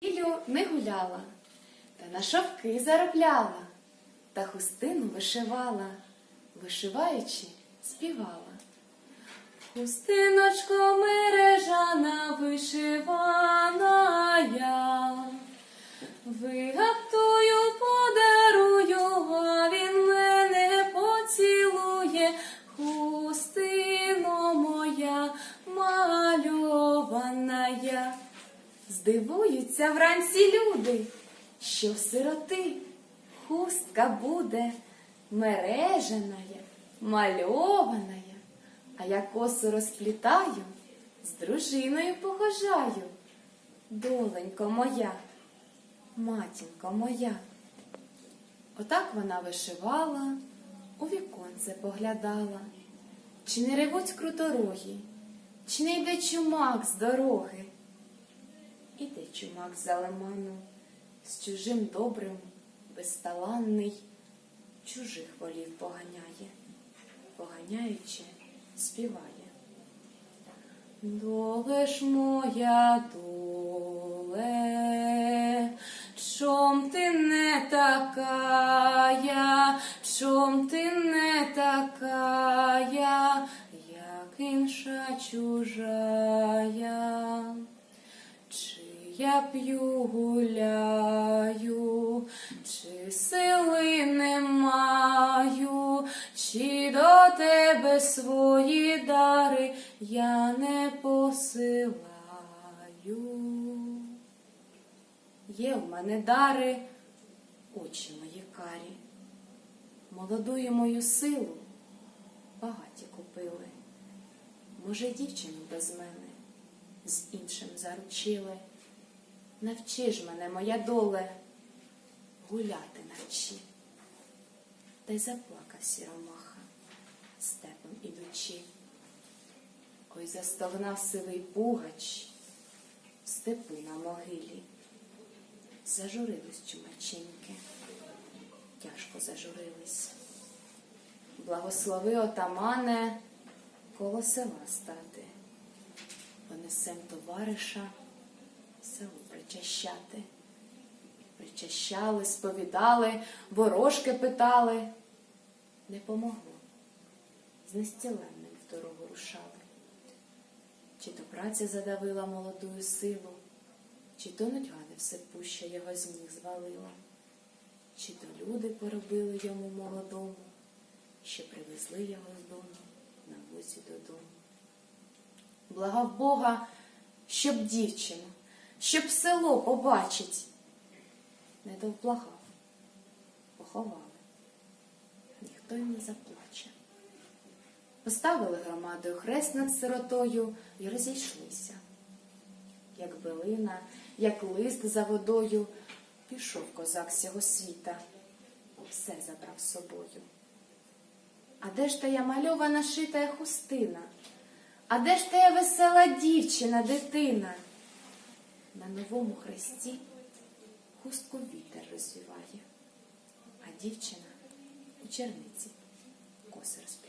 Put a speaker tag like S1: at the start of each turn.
S1: Ілю не гуляла, та на шовки заробляла, та хустину вишивала, вишиваючи, співала. Хустиночко мережана вишивана я, вигадую, подарую, а він мене поцілує, хустино моя мальована я. Здивуються вранці люди, що в сироти хустка буде мережаная, мальованая, а я косу розплітаю, з дружиною похожаю. Доленько моя, матінко моя. Отак вона вишивала, у віконце поглядала, чи не ревуть круторогі, чи не йде чумак з дороги. Іде чумак за лиману, з чужим добрим, безталанний, чужих волів поганяє, поганяючи, співає. Доле ж моя доле, чом ти не такая, чом ти не такая, як інша чужая. Я п'ю гуляю, чи сили не маю, чи до тебе свої дари я не посилаю. Є в мене дари, очі мої карі, молодую мою силу багаті купили. Може, дівчину без мене з іншим заручили. Навчи ж мене, моя доле, гуляти навчи. Та й заплакав сіромаха, степом ідучи. Ой застогнав сивий пугач в степу на могилі. Зажурились чумаченьки, тяжко зажурились. Благослови отамане коло села стати понесем товариша село причащати. Причащали, сповідали, ворожки питали. Не помогло. Знестіленним в дорогу рушали. Чи то праця задавила молодую силу, чи то нудьга не все пуща його з ніг звалила, чи то люди поробили йому молодому, що привезли його з дому на вузі додому благав Бога, щоб дівчину, щоб село побачить. Не довблагав, поховали, ніхто й не заплаче. Поставили громадою хрест над сиротою і розійшлися. Як билина, як лист за водою, пішов козак з цього світа, все забрав з собою. А де ж та я мальована шитая хустина? А де ж та весела дівчина, дитина? На новому хресті хустку вітер розвіває, а дівчина у черниці коси розплітає.